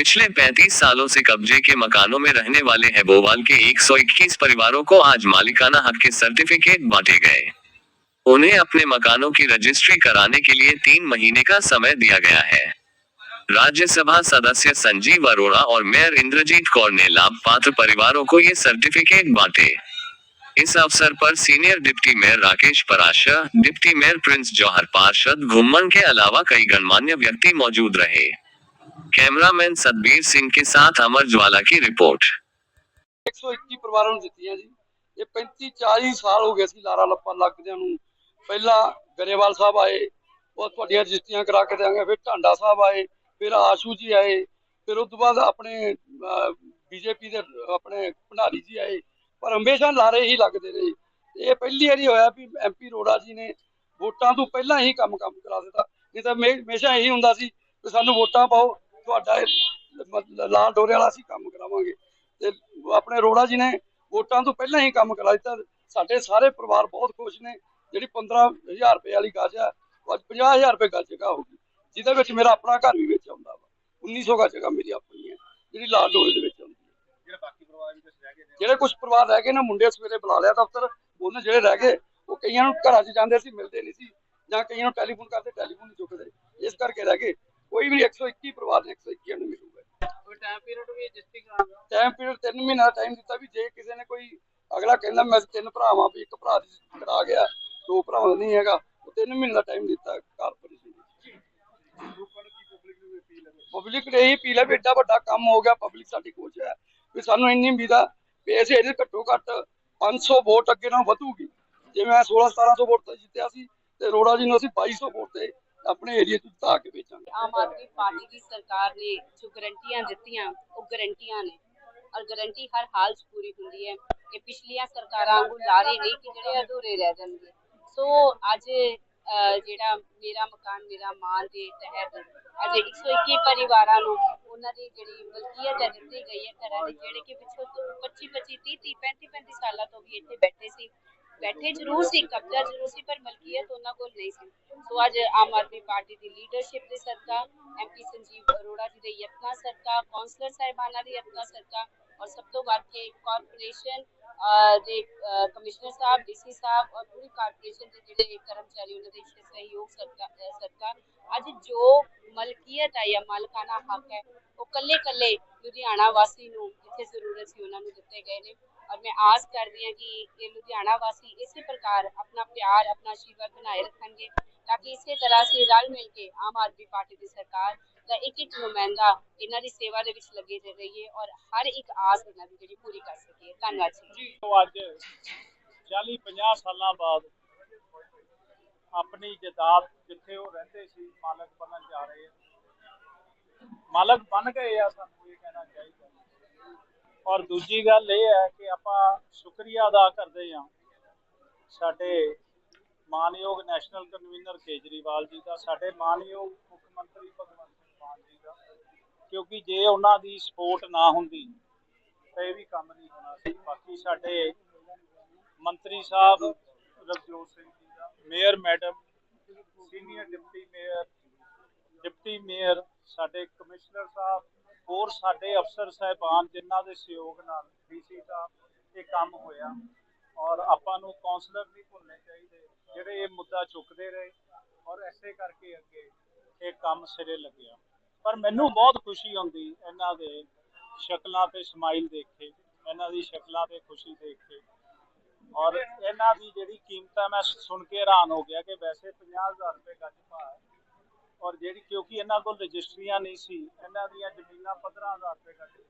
पिछले 35 सालों से कब्जे के मकानों में रहने वाले हैबोवाल के 121 परिवारों को आज मालिकाना हक के सर्टिफिकेट बांटे गए। उन्हें अपने मकानों की रजिस्ट्री कराने के लिए तीन महीने का समय दिया गया है। राज्यसभा सदस्य संजीव अरोड़ा और मेयर इंद्रजीत कौर ने लाभ पात्र परिवारों को ये सर्टिफिकेट बांटे। इस अवसर पर senior deputy mayor Rakesh Parashar, deputy mayor Prince Johar पार्षद घुम्मन के अलावा कई गणमान्य व्यक्ति मौजूद रहे। कैमरामैन सतबीर सिंह के साथ अमर ज्वाला की रिपोर्ट 121 ਪਰਿਵਾਰਾਂ ਨੂੰ ਦਿੱਤੀਆਂ ਜੀ ਇਹ 35 40 ਸਾਲ ਹੋ ਗਏ ਸੀ ਲਾਰਾ ਲੱਪਾ ਲੱਗਦਿਆਂ ਨੂੰ ਪਹਿਲਾਂ ਗਰੇਵਾਲ ਸਾਹਿਬ ਆਏ ਉਹ ਤੁਹਾਡੀਆਂ ਰਜਿਸਟਰੀਆਂ ਕਰਾ ਕੇ ਦੇਾਂਗੇ ਫਿਰ ਢਾਂਡਾ ਸਾਹਿਬ ਆਏ ਫਿਰ ਆਸ਼ੂ ਜੀ ਆਏ ਫਿਰ ਉਸ ਤੋਂ ਬਾਅਦ ਆਪਣੇ ਬੀਜੇਪੀ ਦੇ ਆਪਣੇ ਭੰਡਾਰੀ ਜੀ ਆਏ ਪਰ ਹਮੇਸ਼ਾ ਲਾਰੇ ਹੀ ਲੱਗਦੇ ਰਹੇ ਇਹ ਪਹਿਲੀ ਵਾਰੀ ਹੋਇਆ ਵੀ ਐਮਪੀ ਰੋੜਾ ਜੀ ਨੇ ਵੋਟਾਂ ਤੋਂ ਪਹਿਲਾਂ ਹੀ ਕੰਮ ਕੰਮ ਕਰਾ ਦਿੱਤਾ ਨਹੀਂ ਤਾਂ ਹਮੇ- ਹਮੇਸ਼ਾ ਇਹੀ ਹੁੰਦਾ ਸੀ ਕਿ ਸਾਨੂੰ ਵੋਟਾਂ ਪਾਓ ਤੁਹਾਡਾ ਇਹ ਲਾਂ ਡੋਰੇ ਵਾਲਾ ਅਸੀਂ ਕੰਮ ਕਰਾਵਾਂਗੇ। ਤੇ ਆਪਣੇ ਰੋੜਾ ਜੀ ਨੇ ਵੋਟਾਂ ਤੋਂ ਪਹਿਲਾਂ ਹੀ ਕੰਮ ਕਰਾ ਦਿੱਤਾ। ਸਾਡੇ ਸਾਰੇ ਪਰਿਵਾਰ ਬਹੁਤ ਖੁਸ਼ ਨੇ। ਜਿਹੜੀ 15000 ਰੁਪਏ ਵਾਲੀ ਗੱਜ ਆ ਅੱਜ 50000 ਰੁਪਏ ਗੱਜ ਜਗ੍ਹਾ ਹੋ ਗਈ। ਜਿਹਦੇ ਵਿੱਚ ਮੇਰਾ ਆਪਣਾ ਘਰ ਵੀ ਵਿੱਚ ਆਉਂਦਾ ਵਾ। 1900 ਗੱਜ ਜਗ੍ਹਾ ਮੇਰੀ ਆਪਣੀ ਹੈ ਜਿਹੜੀ ਲਾਲ ਡੋਰੇ ਦੇ ਵਿੱਚ ਆਉਂਦੀ ਹੈ। ਜਿਹੜੇ ਬਾਕੀ ਪਰਿਵਾਰ ਵੀ ਕੁਝ ਰਹਿ ਗਏ ਨੇ? ਜਿਹੜੇ ਕੁਝ ਪਰਿਵਾਰ ਰਹਿ ਗਏ ਨੇ ਮੁੰਡੇ ਸਵੇਰੇ ਬੁਲਾ ਲਿਆ ਦਫ਼ਤਰ। ਉਹਨੇ ਜਿਹੜੇ ਰਹਿ ਗਏ ਉਹ ਕਈਆਂ ਨੂੰ ਘਰਾਂ 'ਚ ਜਾਂਦੇ ਸੀ ਮਿਲਦੇ ਨਹੀਂ ਸੀ। ਜਾਂ ਕਈਆਂ ਨੂੰ ਟੈਲੀਫੋਨ ਕਰਦੇ ਟੈਲੀਫੋਨ ਨਹੀਂ ਚੁੱਕਦੇ। ਇਸ ਕਰਕੇ ਰਹਿ ਗਏ। ਕੋਈ ਵੀ 121 ਪਰਿਵਾਰ ਨੇ 121 ਨੂੰ ਮਿਲੂਗਾ। ਟਾਈਮ ਪੀਰੀਅਡ ਵੀ ਰਜਿਸਟਰੀ ਕਰਾਉਣਾ ਟਾਈਮ ਪੀਰੀਅਡ 3 ਮਹੀਨਾ ਦਾ ਟਾਈਮ ਦਿੱਤਾ ਵੀ ਜੇ ਕਿਸੇ ਨੇ ਕੋਈ ਅਗਲਾ ਕਹਿੰਦਾ ਮੈਂ ਤਿੰਨ ਭਰਾਵਾਂ ਵੀ ਇੱਕ ਭਰਾ ਦੀ ਕਰਾ ਗਿਆ ਦੋ ਭਰਾਵਾਂ ਨਹੀਂ ਹੈਗਾ ਉਹ 3 ਮਹੀਨੇ ਦਾ ਟਾਈਮ ਦਿੱਤਾ ਕਾਰਪੋਰੇਸ਼ਨ ਪਬਲਿਕ ਨੂੰ ਅਪੀਲ ਹੈ? ਪਬਲਿਕ ਨੇ ਇਹੀ ਅਪੀਲ ਹੈ ਵੀ ਏਡਾ ਵੱਡਾ ਕੰਮ ਹੋ ਗਿਆ ਪਬਲਿਕ ਸਾਡੀ ਖੁਸ਼ ਹੈ ਵੀ ਸਾਨੂੰ ਇੰਨੀ ਉਮੀਦ ਆ ਵੀ 'ਚ ਘੱਟੋ ਘੱਟ 500 ਵੋਟ ਅੱਗੇ ਨਾਲ ਵਧੂਗੀ। ਜਿਵੇਂ ਮੈਂ 16 1700 ਵੋਟ ਤੇ ਜਿੱਤਿਆ ਸੀ ਤੇ ਰੋੜਾ ਜੀ ਨੂੰ ਅਸੀਂ 2200 ਵੋਟ ਤੇ ਆਪਣੇ ਏਰੀਏ 'ਚ ਜਿਤਾ ਕੇ ਵੇਚਾਂਗੇ। ਆਮ ਆਦਮੀ ਪਾਰਟੀ ਦੀ ਸਰਕਾਰ ਨੇ ਜੋ ਗਰੰਟੀਆਂ ਦਿੱਤੀਆਂ, ਉਹ ਗਰੰਟੀਆਂ ਨੇ। ਔਰ ਗਰੰਟੀ ਹਰ ਹਾਲ 'ਚ ਪੂਰੀ ਹੁੰਦੀ ਹੈ ਇਹ ਪਿਛਲੀਆਂ ਸਰਕਾਰਾਂ ਵਾਂਗੂ ਲਾਰੇ ਨਹੀਂ ਕਿ ਜਿਹੜੇ ਅਧੂਰੇ ਰਹਿ ਜਾਣਗੇ। ਸੋ ਅੱਜ ਜਿਹੜਾ ਮੇਰਾ ਮਕਾਨ, ਮੇਰਾ ਮਾਨ ਦੇ ਤਹਿਤ ਅੱਜ 121 ਪਰਿਵਾਰਾਂ ਨੂੰ ਉਹਨਾਂ ਦੀ ਜਿਹੜੀ ਮਲਕੀਅਤ ਹੈ, ਦਿੱਤੀ ਗਈ ਹੈ ਘਰਾਂ ਦੀ, ਜਿਹੜੇ ਕਿ ਪਿੱਛੋਂ ਤੋਂ 25 25 30 35 35 ਸਾਲਾਂ ਤੋਂ ਵੀ ਇੱਥੇ ਬੈਠੇ ਸੀ। ਬੈਠੇ ਜ਼ਰੂਰ ਸੀ, ਕਬਜ਼ਾ ਜ਼ਰੂਰ ਸੀ, ਪਰ ਮਲਕੀਅਤ ਉਹਨਾਂ ਕੋਲ ਨਹੀਂ ਸੀ। ਸੋ ਅੱਜ ਆਮ ਆਦਮੀ ਪਾਰਟੀ ਦੀ ਲੀਡਰਸ਼ਿਪ ਦੇ ਸਦਕਾ ਐਮਪੀ ਸੰਜੀਵ ਅਰੋੜਾ ਜੀ ਦੇ ਯਤਨਾਂ ਸਦਕਾ ਕਾਉਂਸਲਰ ਸਾਹਿਬਾਨਾਂ ਦੇ ਯਤਨਾਂ ਸਦਕਾ ਔਰ ਸਭ ਤੋਂ ਵੱਧ ਕੇ ਕਾਰਪੋਰੇਸ਼ਨ ਦੇ ਕਮਿਸ਼ਨਰ ਸਾਹਿਬ ਡੀਸੀ ਸਾਹਿਬ ਔਰ ਪੂਰੀ ਕਾਰਪੋਰੇਸ਼ਨ ਦੇ ਜਿਹੜੇ ਕਰਮਚਾਰੀ ਉਹਨਾਂ ਦੇ ਸਹਿਯੋਗ ਸਦਕਾ ਅੱਜ ਜੋ ਮਲਕੀਅਤ ਹੈ ਜਾਂ ਮਾਲਕਾਨਾ ਹੱਕ ਹੈ, ਉਹ ਕੱਲੇ ਕੱਲੇ ਲੁਧਿਆਣਾ ਵਾਸੀ ਨੂੰ ਜਿੱਥੇ ਜ਼ਰੂਰਤ ਸੀ, ਉਹਨਾਂ ਨੂੰ ਦਿੱਤੇ ਗਏ ਨੇ। ਔਰ ਮੈਂ ਆਸ ਕਰਦੀ ਹਾਂ ਕਿ ਇਹ ਲੁਧਿਆਣਾ ਵਾਸੀ ਇਸੇ ਪ੍ਰਕਾਰ ਆਪਣਾ ਪਿਆਰ, ਆਪਣਾ ਆਸ਼ੀਰਵਾਦ ਬਣਾਏ ਰੱਖਣਗੇ ਤਾਂ ਕਿ ਇਸੇ ਤਰ੍ਹਾਂ ਅਸੀਂ ਰਲ ਮਿਲ ਕੇ ਆਮ ਆਦਮੀ ਪਾਰਟੀ ਦੀ ਸਰਕਾਰ ਦਾ ਇੱਕ ਇੱਕ ਨੁਮਾਇੰਦਾ ਇਹਨਾਂ ਦੀ ਸੇਵਾ ਦੇ ਵਿੱਚ ਲੱਗੇ ਰਹੀਏ ਔਰ ਹਰ ਇੱਕ ਆਸ ਇਹਨਾਂ ਦੀ ਜਿਹੜੀ ਪੂਰੀ ਕਰ ਸਕੀਏ। ਧੰਨਵਾਦ ਜੀ। ਤੋਂ ਅੱਜ 40 50 ਸਾਲਾਂ ਬਾਅਦ ਆਪਣੀ ਜਾਇਦਾਦ ਜਿੱਥੇ ਉਹ ਰਹਿੰਦੇ ਸੀ, ਮਾਲਕ ਬਣਨ ਜਾ ਰਹੇ ਆ। ਮਾਲਕ ਬਣ ਗਏ ਆ, ਸਾਨੂੰ ਇਹ ਕਹਿਣਾ ਚਾਹੀਦਾ। ਔਰ ਦੂਜੀ ਗੱਲ ਇਹ ਹੈ ਕਿ ਆਪਾਂ ਸ਼ੁਕਰੀਆ ਅਦਾ ਕਰਦੇ ਹਾਂ ਸਾਡੇ ਮਾਨਯੋਗ ਨੈਸ਼ਨਲ ਕਨਵੀਨਰ ਕੇਜਰੀਵਾਲ ਜੀ ਦਾ, ਸਾਡੇ ਮਾਨਯੋਗ ਮੁੱਖ ਮੰਤਰੀ ਭਗਵੰਤ ਸਿੰਘ ਮਾਨ ਜੀ ਦਾ, ਕਿਉਂਕਿ ਜੇ ਉਹਨਾਂ ਦੀ ਸਪੋਰਟ ਨਾ ਹੁੰਦੀ ਤਾਂ ਇਹ ਵੀ ਕੰਮ ਨਹੀਂ ਹੋਣਾ ਸੀ। ਬਾਕੀ ਸਾਡੇ ਮੰਤਰੀ ਸਾਹਿਬ ਰਵਜੋਤ ਸਿੰਘ ਜੀ ਦਾ, mayor madam, senior deputy mayor deputy mayor ਸਾਡੇ ਕਮਿਸ਼ਨਰ ਸਾਹਿਬ ਹੋਰ ਸਾਡੇ ਅਫਸਰ ਸਾਹਿਬਾਨ ਜਿਨ੍ਹਾਂ ਦੇ ਸਹਿਯੋਗ ਨਾਲ ਡੀਸੀ ਸਾਹਿਬ ਇਹ ਕੰਮ ਹੋਇਆ ਔਰ ਆਪਾਂ ਨੂੰ ਕਾਉਂਸਲਰ ਨਹੀਂ ਭੁੱਲਣੇ ਚਾਹੀਦੇ, ਜਿਹੜੇ ਇਹ ਮੁੱਦਾ ਚੁੱਕਦੇ ਰਹੇ ਔਰ ਐਸੇ ਕਰਕੇ ਅੱਗੇ ਇਹ ਕੰਮ ਸਿਰੇ ਲੱਗਿਆ। ਪਰ ਮੈਨੂੰ ਬਹੁਤ ਖੁਸ਼ੀ ਹੁੰਦੀ ਇਹਨਾਂ ਦੇ ਸ਼ਕਲਾਂ ਤੇ ਸਮਾਈਲ ਦੇਖ ਕੇ, ਇਹਨਾਂ ਦੀ ਸ਼ਕਲਾਂ ਤੇ ਖੁਸ਼ੀ ਦੇਖ ਕੇ ਔਰ ਇਹਨਾਂ ਦੀ ਜਿਹੜੀ ਕੀਮਤ ਹੈ ਮੈਂ ਸੁਣ ਕੇ ਹੈਰਾਨ ਹੋ ਗਿਆ ਕਿ ਵੈਸੇ 50000 ਰੁਪਏ ਗੱਜ ਭਾਅ ਔਰ ਜਿਹੜੀ ਕਿਉਂਕਿ ਇਹਨਾਂ ਕੋਲ ਰਜਿਸਟਰੀਆਂ ਨਹੀਂ ਸੀ ਇਹਨਾਂ ਦੀਆਂ ਜ਼ਮੀਨਾਂ 15000 ਰੁਪਏ ਗੱਜ